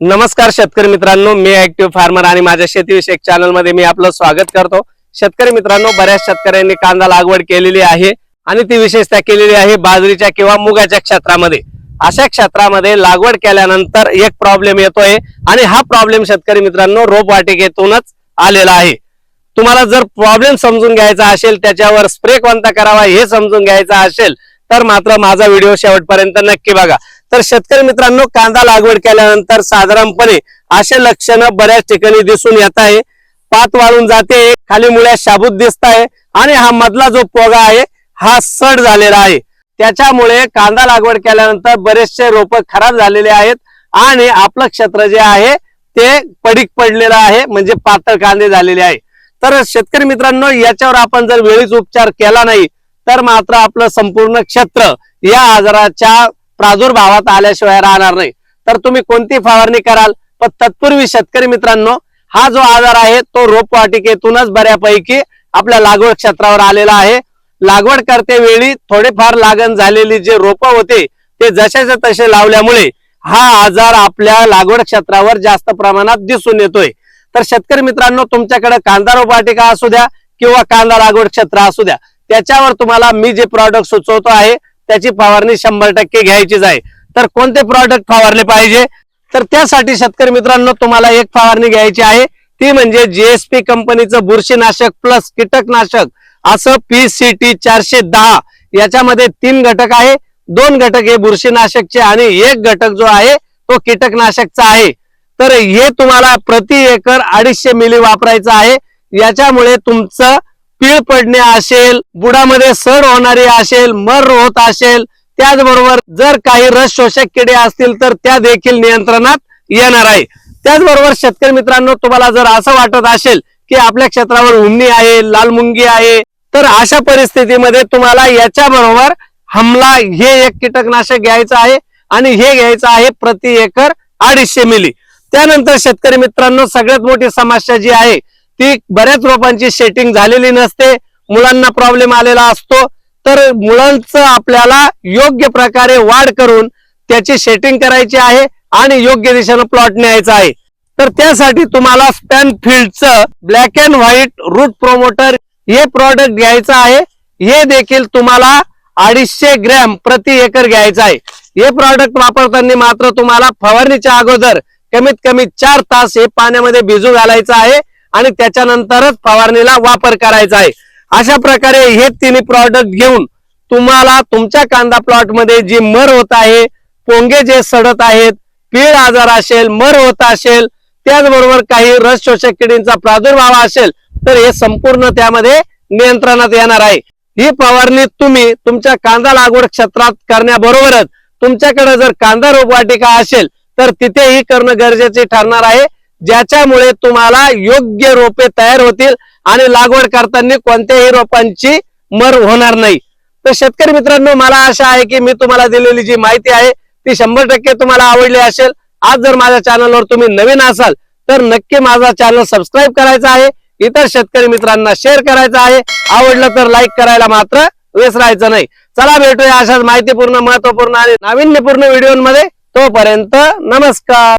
नमस्कार शेतकरी मित्रांनो मी ऍक्टिव्ह फार्मर आणि माझ्या शेतीविषयक चॅनलमध्ये मी आपलं स्वागत करतो. शेतकरी मित्रांनो बऱ्याच शेतकऱ्यांनी कांदा लागवड केलेली आहे आणि ती विशेषतः केलेली आहे बाजरीच्या किंवा मुगाच्या क्षेत्रामध्ये. अशा क्षेत्रामध्ये लागवड केल्यानंतर एक प्रॉब्लेम येतोय आणि हा प्रॉब्लेम शेतकरी मित्रांनो रोपवाटिकेतूनच आलेला आहे. तुम्हाला जर प्रॉब्लेम समजून घ्यायचा असेल त्याच्यावर स्प्रे कोणता करावा हे समजून घ्यायचा असेल तर मात्र माझा व्हिडिओ शेवटपर्यंत नक्की बघा. तर शेतकरी मित्रांनो कांदा लागवड केल्यानंतर साधारणपणे असे लक्षणं बऱ्याच ठिकाणी दिसून येत आहे. पात वाळून जाते खाली मुळ्या शाबूत दिसत आहे आणि हा मधला जो पोगा आहे हा सड झालेला आहे. त्याच्यामुळे कांदा लागवड केल्यानंतर बरेचसे रोप खराब झालेले आहेत आणि आपलं क्षेत्र जे आहे ते पडीक पडलेलं आहे म्हणजे पातळ कांदे झालेले आहे. तर शेतकरी मित्रांनो याच्यावर आपण जर वेळीच उपचार केला नाही तर मात्र आपलं संपूर्ण क्षेत्र या आजाराच्या प्रादुर्भावात आल्याशिवाय राहणार नाही. तर तुम्ही कोणती फवारणी कराल? पण तत्पूर्वी शेतकरी मित्रांनो हा जो आजार आहे तो रोपवाटिकेतूनच बऱ्यापैकी आपल्या लागवड क्षेत्रावर आलेला आहे. लागवड करते वेळी थोडेफार लागण झालेली जे रोप होते ते जशाचे तसे लावल्यामुळे हा आजार आपल्या लागवड क्षेत्रावर जास्त प्रमाणात दिसून येतोय. तर शेतकरी मित्रांनो तुमच्याकडे कांदा रोपवाटिका असू द्या किंवा कांदा लागवड क्षेत्र असू द्या त्याच्यावर तुम्हाला मी जे प्रॉडक्ट सुचवतो आहे त्याची फवारणी शंभर टक्के घ्यायचीच आहे. तर कोणते प्रॉडक्ट फवारले पाहिजे? तर त्यासाठी शेतकरी मित्रांनो तुम्हाला एक फवारणी घ्यायची आहे. ती म्हणजे जीएसपी कंपनीचं बुरशीनाशक प्लस कीटकनाशक. असं पी सी टी चारशे दहा. याच्यामध्ये तीन घटक आहे. दोन घटक हे बुरशीनाशकचे आणि एक घटक जो आहे तो कीटकनाशकचा आहे. तर हे तुम्हाला प्रति एकर अडीचशे मिली वापरायचं आहे. याच्यामुळे तुमचं पीळ पडणे असेल बुडामध्ये सड होणारी असेल मर होत असेल त्याचबरोबर जर काही रस शोषक किडे असतील तर त्या देखील नियंत्रणात येणार आहे. त्याचबरोबर शेतकरी मित्रांनो तुम्हाला जर असं वाटत असेल की आपल्या क्षेत्रावर उन्नी आहे लाल मुंगी आहे तर अशा परिस्थितीमध्ये तुम्हाला याच्या बरोबर हमला हे एक कीटकनाशक घ्यायचं आहे आणि हे घ्यायचं आहे प्रति एकर अडीचशे मिली. त्यानंतर शेतकरी मित्रांनो सगळ्यात मोठी समस्या जी आहे ती बऱ्याच रोपांची सेटिंग झालेली नसते. मुलांना प्रॉब्लेम आलेला असतो. तर मुलांचं आपल्याला योग्य प्रकारे वाढ करून त्याची सेटिंग करायची आहे आणि योग्य दिशेनं प्लॉट न्यायचा आहे. तर त्यासाठी तुम्हाला span फील्डचं black and white root promoter हे प्रॉडक्ट घ्यायचं आहे. हे देखील तुम्हाला अडीचशे ग्रॅम प्रति एकर घ्यायचं आहे. हे प्रॉडक्ट वापरताना मात्र तुम्हाला फवारणीच्या अगोदर कमीत कमी चार तास हे पाण्यामध्ये भिजू घालायचं आहे. आणि त्याच्यानंतरच फवारणीला वापर करायचा आहे. अशा प्रकारे हे तिन्ही प्रॉडक्ट घेऊन तुम्हाला तुमच्या कांदा प्लॉटमध्ये जी मर होत आहे पोंगे जे सडत आहेत पीळ आजार असेल मर होत असेल त्याचबरोबर काही रस शोषक किडींचा प्रादुर्भाव असेल तर हे संपूर्ण त्यामध्ये नियंत्रणात येणार आहे. ही फवारणी तुम्ही तुमच्या कांदा लागवड क्षेत्रात करण्याबरोबरच तुमच्याकडे जर कांदा रोपवाटिका असेल तर तिथेही करणं गरजेचे ठरणार आहे. ज्याच्यामुळे तुम्हाला योग्य रोपे तयार होतील आणि लागवड करताना कोणत्याही रोपांची मर होणार नाही. तर शेतकरी मित्रांनो मला आशा आहे की मी तुम्हाला दिलेली जी माहिती आहे ती शंभर टक्के तुम्हाला आवडली असेल. आज जर माझ्या चॅनलवर तुम्ही नवीन असाल तर नक्की माझा चॅनल सबस्क्राईब करायचा आहे. इतर शेतकरी मित्रांना शेअर करायचा आहे. आवडलं तर लाईक करायला मात्र विसरायचं नाही. चला भेटूया अशाच माहितीपूर्ण महत्त्वपूर्ण आणि नाविन्यपूर्ण व्हिडिओमध्ये. तोपर्यंत नमस्कार.